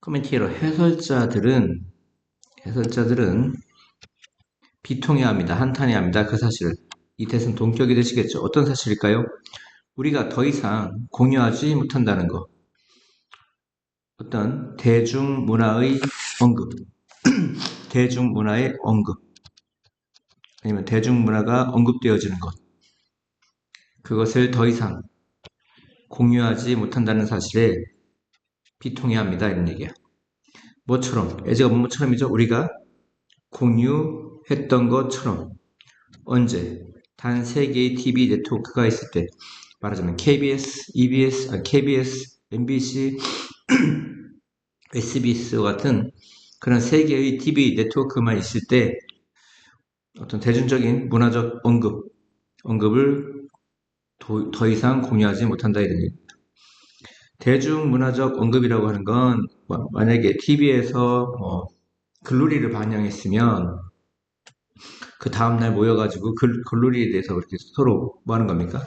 코멘티로 해설자들은 해설자들은 비통해합니다. 한탄해합니다. 그 사실을 이 뜻은 동격이 되시겠죠. 어떤 사실일까요? 우리가 더 이상 공유하지 못한다는 것. 어떤 대중문화의 언급, 대중문화의 언급, 아니면 대중문화가 언급되어지는 것. 그것을 더 이상 공유하지 못한다는 사실에 비통해합니다. 이런 얘기야. 뭐처럼? 예제가 뭐처럼이죠? 우리가 공유했던 것처럼 언제 단세 개의 TV 네트워크가 있을 때 말하자면 KBS, EBS, 아, KBS, MBC, SBS 같은 그런 세 개의 TV 네트워크만 있을 때 어떤 대중적인 문화적 언급, 언급을 도, 더 이상 공유하지 못한다 이런. 대중문화적 언급이라고 하는 건 뭐, 만약에 TV에서 뭐 글로리를 반영했으면 그 다음날 모여가지고 글, 글로리에 대해서 그렇게 서로 뭐 하는 겁니까?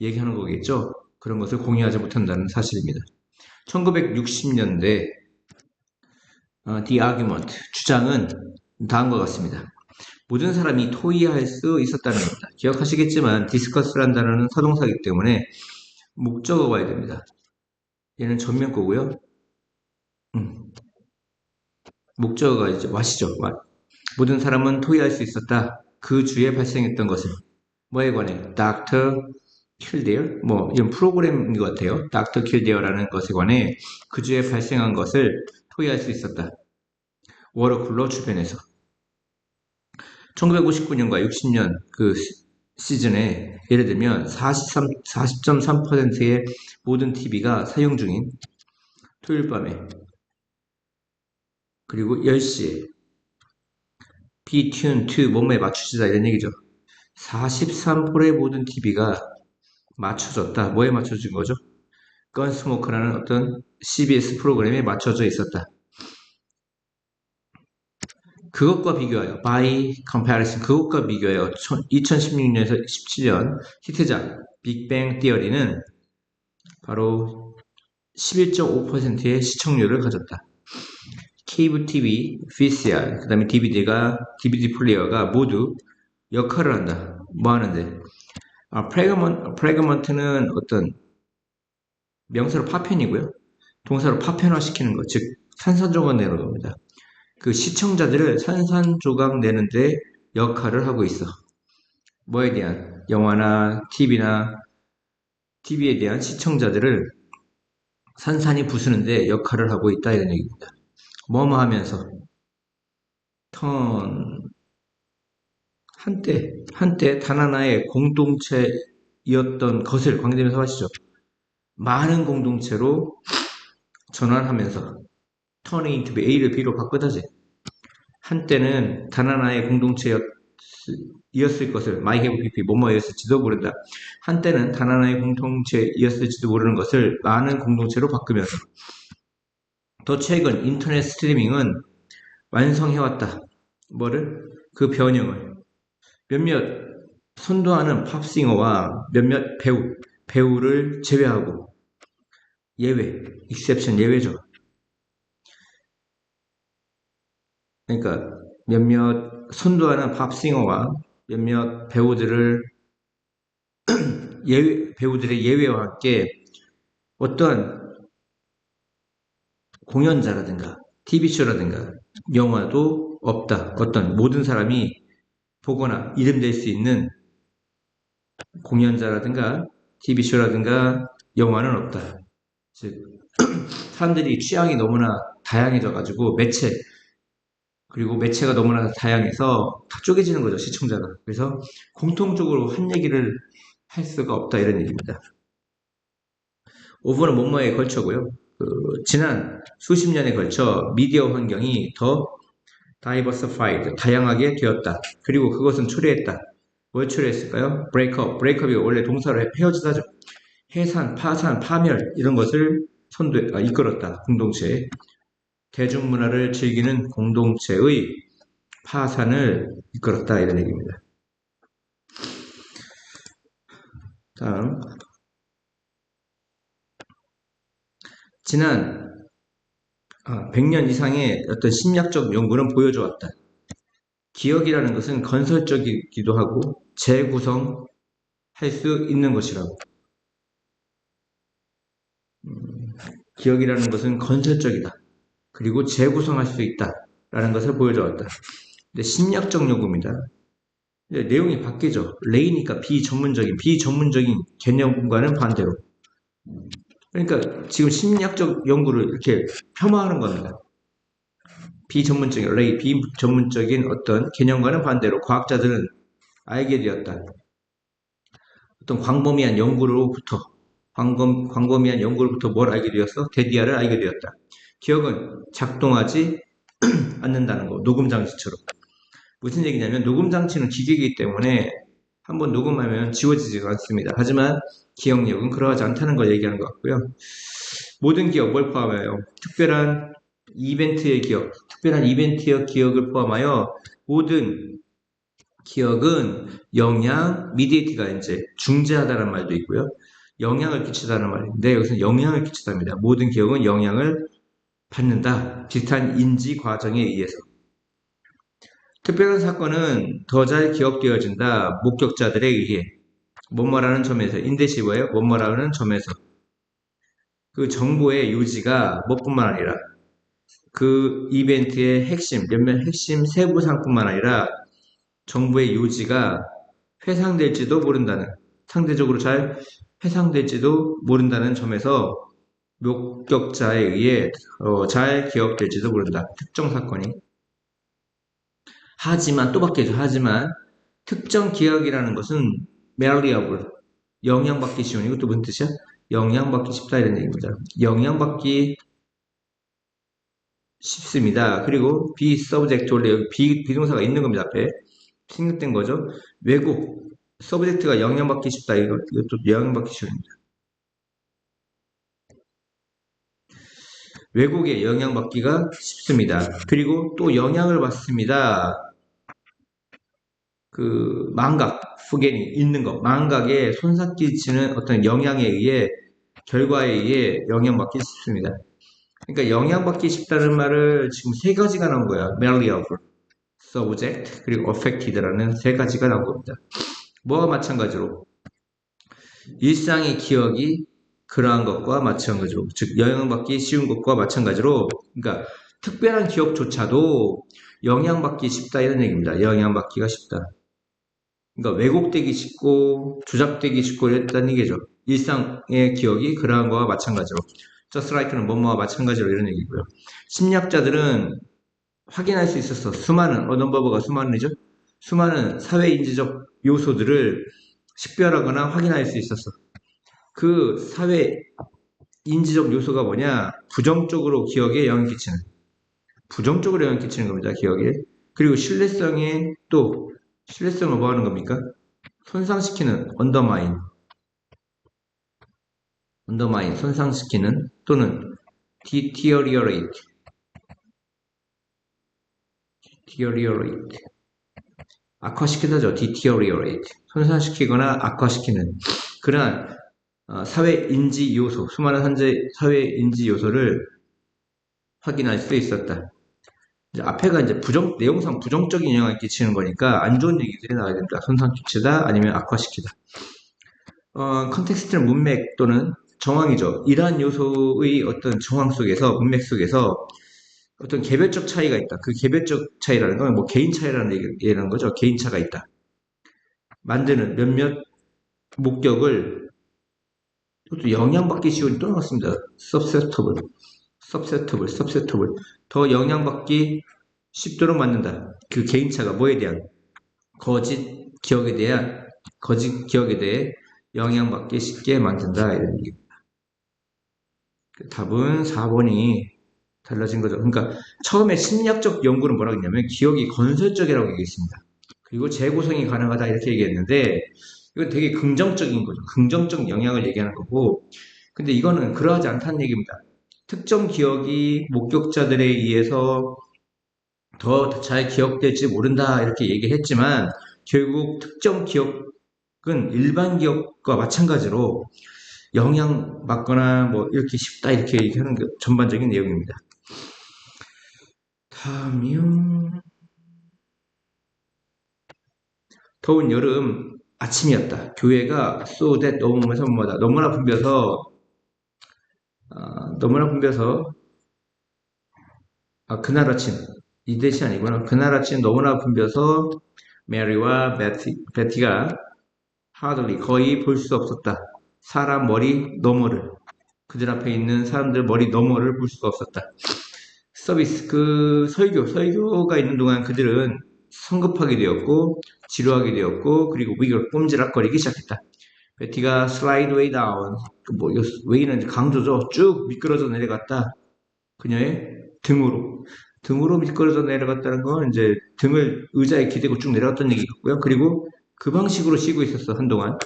얘기하는 거겠죠? 그런 것을 공유하지 못한다는 사실입니다. 1960년대 어, The Argument 주장은 다음과 같습니다. 모든 사람이 토의할 수 있었다는 겁니다. 기억하시겠지만 디스커스란 단어는 사동사이기 때문에 목적어가 와야 됩니다. 얘는 전면 거고요. 음. 목적어가 이제 와시죠. 와. 모든 사람은 토의할 수 있었다. 그 주에 발생했던 것은 뭐에 관해? Dr. Kildare? 뭐 이런 프로그램인 것 같아요. Dr. Kildare라는 것에 관해 그 주에 발생한 것을 토의할 수 있었다. 워러쿨러 주변에서 1959년과 60년 그 시즌에 예를 들면 43, 40.3%의 모든 TV가 사용 중인 토요일 밤에 그리고 10시에 비튠 투 뭐뭐에 맞추시다 이런 얘기죠. 43%의 모든 TV가 맞춰졌다. 뭐에 맞춰진 거죠? 건스모크라는 어떤 CBS 프로그램에 맞춰져 있었다. 그것과 비교하여 by comparison 그것과 비교하여 2016년에서 17년 히트작 빅뱅 띠어리는 바로 11.5%의 시청률을 가졌다. 케이블 TV, VCR, 그 다음에 DVD가 DVD 플레이어가 모두 역할을 한다. 뭐 하는데? 아, 프레그먼, 프레그먼트는 어떤 명사로 파편이고요. 동사로 파편화 시키는 것, 즉 산산조각 내는 겁니다. 그 시청자들을 산산조각 내는데 역할을 하고 있어. 뭐에 대한 영화나 TV나 TV에 대한 시청자들을 산산이 부수는데 역할을 하고 있다 이런 얘기입니다. 뭐뭐 하면서 턴 한때 한때 단 하나의 공동체였던 것을 관계되면서 하시죠. 많은 공동체로 전환하면서 turning be A를 B로 바꾸다지. 한때는 단 하나의 공동체였을 것을 have PP 뭐뭐였을지도 모른다. 한때는 단 하나의 공동체였을지도 모르는 것을 많은 공동체로 바꾸면서 더 최근 인터넷 스트리밍은 완성해왔다. 뭐를? 그 변형을 몇몇 선도하는 팝싱어와 몇몇 배우, 배우를 제외하고 예외, 익셉션 예외죠. 그러니까 몇몇 선도하는 팝싱어와 몇몇 배우들을 예외, 배우들의 예외와 함께 어떠한 공연자라든가 TV쇼라든가 영화도 없다. 어떤 모든 사람이 보거나 이름될 수 있는 공연자라든가 TV쇼라든가 영화는 없다. 즉 사람들이 취향이 너무나 다양해져 가지고 매체 그리고 매체가 너무나 다양해서 다 쪼개지는 거죠, 시청자가. 그래서 공통적으로 한 얘기를 할 수가 없다, 이런 얘기입니다. 오버는 뭐뭐에 걸쳐고요. 그 지난 수십 년에 걸쳐 미디어 환경이 더 다이버스파이드, 다양하게 되었다. 그리고 그것은 초래했다. 뭘 초래했을까요? 브레이크업, 브레이크업이 원래 동사로 헤어지다죠. 해산, 파산, 파멸 이런 것을 선도 아, 이끌었다. 공동체에. 대중문화를 즐기는 공동체의 파산을 이끌었다 이런 얘기입니다. 다음 지난 아, 100년 이상의 어떤 심리학적 연구는 보여주었다. 기억이라는 것은 건설적이기도 하고 재구성할 수 있는 것이라고. 음, 기억이라는 것은 건설적이다. 그리고 재구성할 수 있다라는 것을 보여주었다. 근데 심리학적 연구입니다. 근데 내용이 바뀌죠. 레이니까 비전문적인, 비전문적인 개념과는 반대로. 그러니까 지금 심리학적 연구를 이렇게 폄하하는 겁니다. 비전문적인, 레이, 비전문적인 어떤 개념과는 반대로 과학자들은 알게 되었다. 어떤 광범위한 연구로부터, 광범, 광범위한 연구로부터 뭘 알게 되었어? 데디아를 알게 되었다. 기억은 작동하지 않는다는 거, 녹음 장치처럼. 무슨 얘기냐면, 녹음 장치는 기계이기 때문에 한번 녹음하면 지워지지가 않습니다. 하지만 기억력은 그러하지 않다는 걸 얘기하는 것 같고요. 모든 기억, 뭘 포함해요? 특별한 이벤트의 기억, 특별한 이벤트의 기억을 포함하여 모든 기억은 영향, 미디에이트가 이제 중재하다는 말도 있고요. 영향을 끼치다는 말인데 여기서 영향을 끼치답니다. 모든 기억은 영향을 받는다. 비슷한 인지 과정에 의해서. 특별한 사건은 더 잘 기억되어진다. 목격자들에 의해. 뭐뭐라는 점에서 인데시버예요. 뭐뭐라는 점에서. 그 정보의 요지가 뭐뿐만 아니라 그 이벤트의 핵심, 몇몇 핵심 세부 상뿐만 아니라 정보의 요지가 회상될지도 모른다는 상대적으로 잘 회상될지도 모른다는 점에서 목격자에 의해 어, 잘 기억될지도 모른다. 특정 사건이. 하지만 또 바뀌죠. 하지만 특정 기억이라는 것은 malleable 영향받기 쉬운 이것도 무슨 뜻이야? 영향받기 쉽다 이런 얘기입니다. 영향받기 쉽습니다. 그리고 be subject 원래 be, 비동사가 있는 겁니다. 앞에 생략된 거죠. 왜곡 subject가 영향받기 쉽다 이것도 영향받기 쉬웁니다. 왜곡에 영향받기가 쉽습니다. 그리고 또 영향을 받습니다. 그 망각, 후견이 있는 것, 망각에 손상 끼치는 어떤 영향에 의해 결과에 의해 영향받기 쉽습니다. 그러니까 영향받기 쉽다는 말을 지금 세 가지가 나온 거야. malleable, subject, 그리고 affected라는 세 가지가 나온 겁니다. 뭐와 마찬가지로 일상의 기억이 그러한 것과 마찬가지로 즉 영향받기 쉬운 것과 마찬가지로 그러니까 특별한 기억조차도 영향받기 쉽다 이런 얘기입니다. 영향받기가 쉽다. 그러니까 왜곡되기 쉽고 조작되기 쉽고 이랬다는 얘기죠. 일상의 기억이 그러한 거와 마찬가지로 like는 뭐뭐와 마찬가지로 이런 얘기고요. 심리학자들은 확인할 수 있었어. 수많은 어넘버버가 수많은이죠. 수많은 사회인지적 요소들을 식별하거나 확인할 수 있었어. 그 사회 인지적 요소가 뭐냐? 부정적으로 기억에 영향 끼치는. 부정적으로 영향 끼치는 겁니다. 기억에. 그리고 신뢰성에 또 신뢰성을 뭐 하는 겁니까? 손상시키는 언더마인. 언더마인 손상시키는 또는 deteriorate. deteriorate. 악화시키다죠. deteriorate. 손상시키거나 악화시키는 그러한 어, 사회 인지 요소, 수많은 현재 사회 인지 요소를 확인할 수 있었다. 이제 앞에가 이제 부정, 내용상 부정적인 영향을 끼치는 거니까 안 좋은 얘기들이 나와야 됩니다. 손상 끼치다 아니면 악화시키다. 어, 컨텍스트는 문맥 또는 정황이죠. 이러한 요소의 어떤 정황 속에서, 문맥 속에서 어떤 개별적 차이가 있다. 그 개별적 차이라는 건 뭐 개인 차이라는 얘기라는 거죠. 개인 차가 있다. 만드는 몇몇 목격을 또 영향받기 쉬운 또 나왔습니다. susceptible, susceptible, susceptible. 더 영향받기 쉽도록 만든다. 그 개인차가 뭐에 대한 거짓 기억에 대한 거짓 기억에 대해 영향받기 쉽게 만든다 이런. 그 답은 4번이 달라진 거죠. 그러니까 처음에 심리학적 연구는 뭐라고 했냐면 기억이 건설적이라고 얘기했습니다. 그리고 재구성이 가능하다 이렇게 얘기했는데 이건 되게 긍정적인 거죠. 긍정적 영향을 얘기하는 거고 근데 이거는 그러하지 않다는 얘기입니다. 특정 기억이 목격자들에 의해서 더 잘 기억될지 모른다 이렇게 얘기했지만 결국 특정 기억은 일반 기억과 마찬가지로 영향 받거나 뭐 이렇게 쉽다 이렇게 얘기하는 게 전반적인 내용입니다. 하면 더운 여름 아침이었다. 교회가 so that 너무 선마다 너무나 붐벼서 아, 너무나 붐벼서 아, 그날 아침 이 대시 아니구나. 그날 아침 너무나 붐벼서 메리와 베티, 베티가 hardly 거의 볼 수 없었다. 사람 머리 너머를 그들 앞에 있는 사람들 머리 너머를 볼 수가 없었다. 서비스 그 설교 설교가 있는 동안 그들은 성급하게 되었고 지루하게 되었고 그리고 위기를 꼼지락거리기 시작했다. 베티가 슬라이드 웨이 다운 그뭐 웨이는 강조죠. 쭉 미끄러져 내려갔다. 그녀의 등으로 등으로 미끄러져 내려갔다는 건 이제 등을 의자에 기대고 쭉 내려갔던 얘기겠고요. 그리고 그 방식으로 쉬고 있었어 한동안.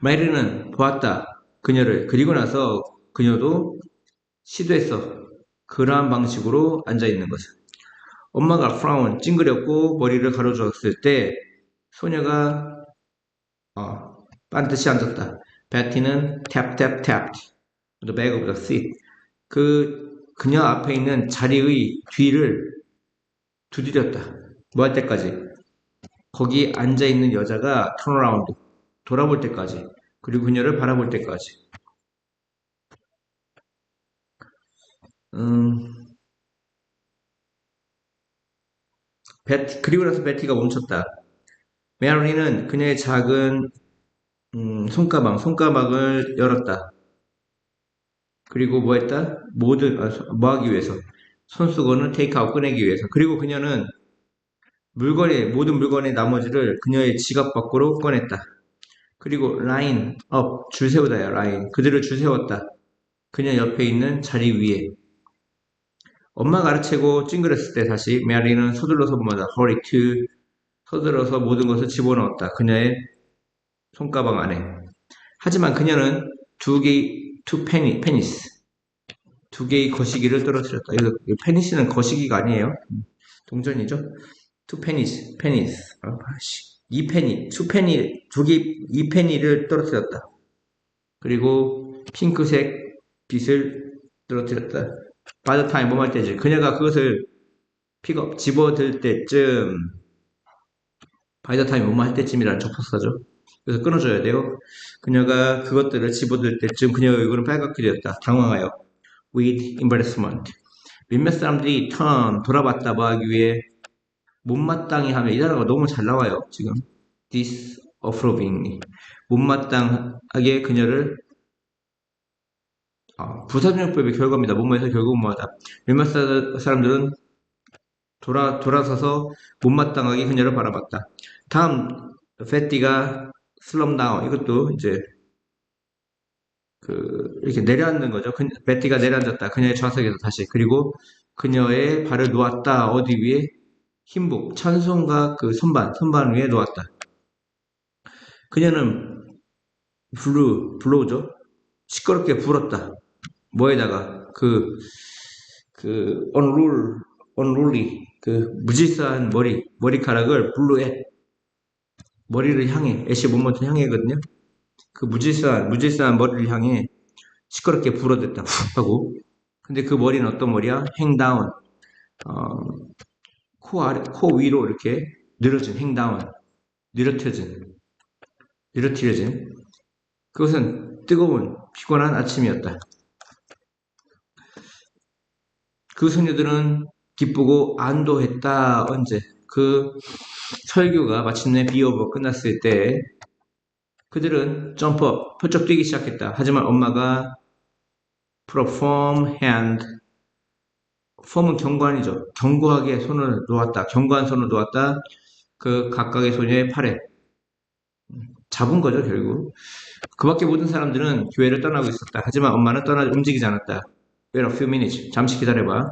마이리는 보았다 그녀를 그리고 나서 그녀도 시도했어 그러한 방식으로 앉아 있는 것을. 엄마가 프라운 찡그렸고 머리를 가로주었을 때 소녀가 어, 반드시 앉았다. 베티는 tap tapped the back of the seat. 그 그녀 앞에 있는 자리의 뒤를 두드렸다. 뭐 할 때까지? 거기 앉아 있는 여자가 around 돌아볼 때까지 그리고 그녀를 바라볼 때까지. 음, 베티, 그리고 나서 베티가 멈췄다. 메아리는 그녀의 작은 음, 손가방, 손가방을 열었다. 그리고 뭐 했다? 모든, 아, 뭐 하기 위해서? 손수건을 테이크아웃 꺼내기 위해서. 그리고 그녀는 물건의, 모든 물건의 나머지를 그녀의 지갑 밖으로 꺼냈다. 그리고 라인, 업, 줄 세우다야, 라인. 그들을 줄 세웠다. 그녀 옆에 있는 자리 위에. 엄마가 가르치고 찡그렸을 때 다시 메아리는 서둘러서 뭐다, 허리 투, 서둘러서 모든 것을 집어넣었다. 그녀의 손가방 안에. 하지만 그녀는 두 개의 투 페니 페니스 두 개의 거시기를 떨어뜨렸다. 이거 페니스는 거시기가 아니에요. 동전이죠. 투 페니스 페니스 아, 이 페니 투 페니 두개이 페니를 떨어뜨렸다. 그리고 핑크색 빛을 떨어뜨렸다. 바드 타임 뭐할 때지? 그녀가 그것을 픽업 집어들 때쯤 바이더 타임 뭐뭐 할 때쯤이라는 접속사죠. 그래서 끊어줘야 돼요. 그녀가 그것들을 집어들 때쯤 그녀의 얼굴은 빨갛게 되었다. 당황하여. with embarrassment. 몇몇 사람들이 turn, 돌아봤다 뭐 하기 위해 못마땅히 하면 이 단어가 너무 잘 나와요. 지금. disapprovingly. 못마땅하게 그녀를 아, 부사준용법의 결과입니다. 뭐뭐해서 결국 뭐하다. 몇몇 사람들은 돌아, 돌아서서 못마땅하게 그녀를 바라봤다. 다음, 페티가 슬럼다운. 이것도 이제, 그, 이렇게 내려앉는 거죠. 그, 베티가 내려앉았다. 그녀의 좌석에서 다시. 그리고 그녀의 발을 놓았다. 어디 위에? 흰복, 찬송과 그 선반, 선반 위에 놓았다. 그녀는 블루, 블로우죠. 시끄럽게 불었다. 뭐에다가 그, 그, unruly, 그 무질서한 머리, 머리카락을 블루에 머리를 향해, 애쉬 몸먼트 향해거든요. 그 무질서한, 무질서한 머리를 향해 시끄럽게 불어댔다 하고. 근데 그 머리는 어떤 머리야? 행다운. 어, 코 아래, 코 위로 이렇게 늘어진 행다운. 늘어뜨려진. 늘어뜨려진. 그것은 뜨거운, 피곤한 아침이었다. 그 소녀들은 기쁘고 안도했다. 언제? 그 설교가 마침내 비오버 끝났을 때 그들은 점퍼, 퍼쩍 뛰기 시작했다. 하지만 엄마가 perform hand 폼은 경고한이죠. 경고하게 손을 놓았다. 경고한 손을 놓았다. 그 각각의 소녀의 팔에 잡은 거죠, 결국. 그 밖에 모든 사람들은 교회를 떠나고 있었다. 하지만 엄마는 떠나 움직이지 않았다. Wait a few minutes. 잠시 기다려봐.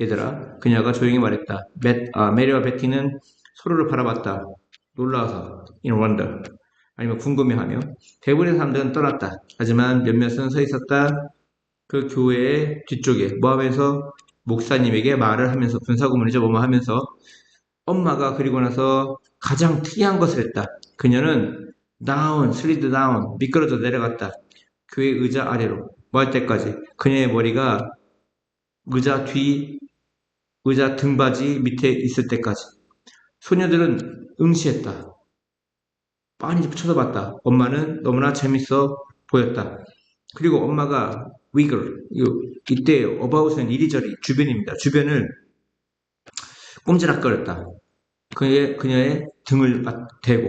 얘들아, 그녀가 조용히 말했다. 메, 아, 메리와 베티는 서로를 바라봤다. 놀라워서, in wonder. 아니면 궁금해하며. 대부분의 사람들은 떠났다. 하지만 몇몇은 서 있었다. 그 교회의 뒤쪽에 뭐 하면서 목사님에게 말을 하면서 분사구문이죠. 뭐뭐 하면서 엄마가 그리고 나서 가장 특이한 것을 했다. 그녀는 다운, 슬리드 다운, 미끄러져 내려갔다. 교회 의자 아래로. 뭐 할 때까지. 그녀의 머리가 의자 뒤 의자 등받이 밑에 있을 때까지. 소녀들은 응시했다. 빤히 쳐다봤다. 엄마는 너무나 재밌어 보였다. 그리고 엄마가 wiggle, 이때 about은 이리저리 주변입니다. 주변을 꼼지락거렸다. 그의, 그녀의 등을 대고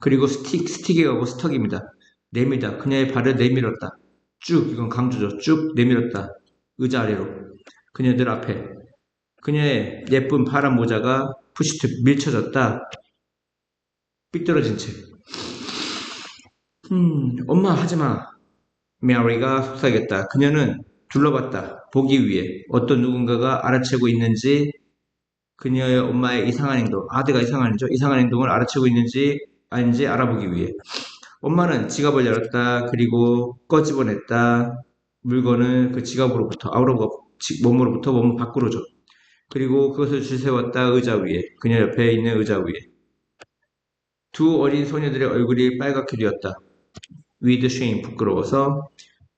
그리고 스틱, 스틱에 가고 스턱입니다. 내밀다. 그녀의 발을 내밀었다. 쭉, 이건 강조죠. 쭉 내밀었다. 의자 아래로. 그녀들 앞에. 그녀의 예쁜 파란 모자가 푸시트 밀쳐졌다. 삐뚤어진 채. 음, 엄마 하지마. 메아리가 속삭였다. 그녀는 둘러봤다. 보기 위해 어떤 누군가가 알아채고 있는지 그녀의 엄마의 이상한 행동, 아드가 이상한 행동, 이상한 행동을 알아채고 있는지 아닌지 알아보기 위해. 엄마는 지갑을 열었다. 그리고 꺼집어냈다. 물건을 그 지갑으로부터, 아우로가 몸으로부터 몸 밖으로 줘. 그리고 그것을 줄세웠다. 의자 위에. 그녀 옆에 있는 의자 위에. 두 어린 소녀들의 얼굴이 빨갛게 되었다. with shame, 부끄러워서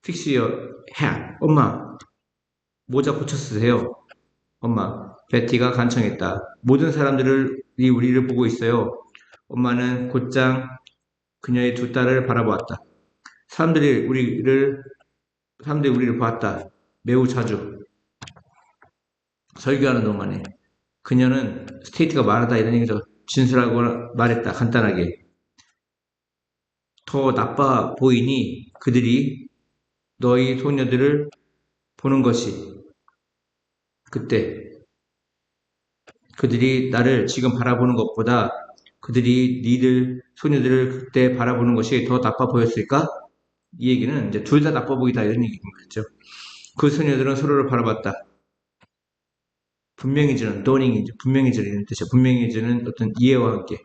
fix your hat. 엄마, 모자 고쳐 쓰세요. 엄마, 베티가 간청했다. 모든 사람들이 우리를 보고 있어요. 엄마는 곧장 그녀의 두 딸을 바라보았다. 사람들이 우리를 사람들이 우리를 보았다. 매우 자주. 설교하는 동안에 그녀는 스테이트가 말하다 이런 얘기죠. 진술하고 말했다. 간단하게. 더 나빠 보이니 그들이 너희 소녀들을 보는 것이 그때 그들이 나를 지금 바라보는 것보다 그들이 니들 소녀들을 그때 바라보는 것이 더 나빠 보였을까? 이 얘기는 이제 둘 다 나빠 보이다 이런 얘기겠죠. 그 소녀들은 서로를 바라봤다. 분명해지는 도닝이죠. 분명해지는 뜻이야. 분명해지는 어떤 이해와 함께.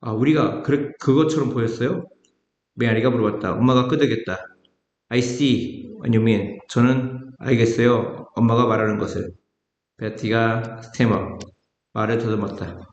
아, 우리가 그, 그것처럼 보였어요? 메아리가 물어봤다. 엄마가 끄덕였다. I see what. 저는 알겠어요. 엄마가 말하는 것을. 베티가 스테머. 말을 더듬었다.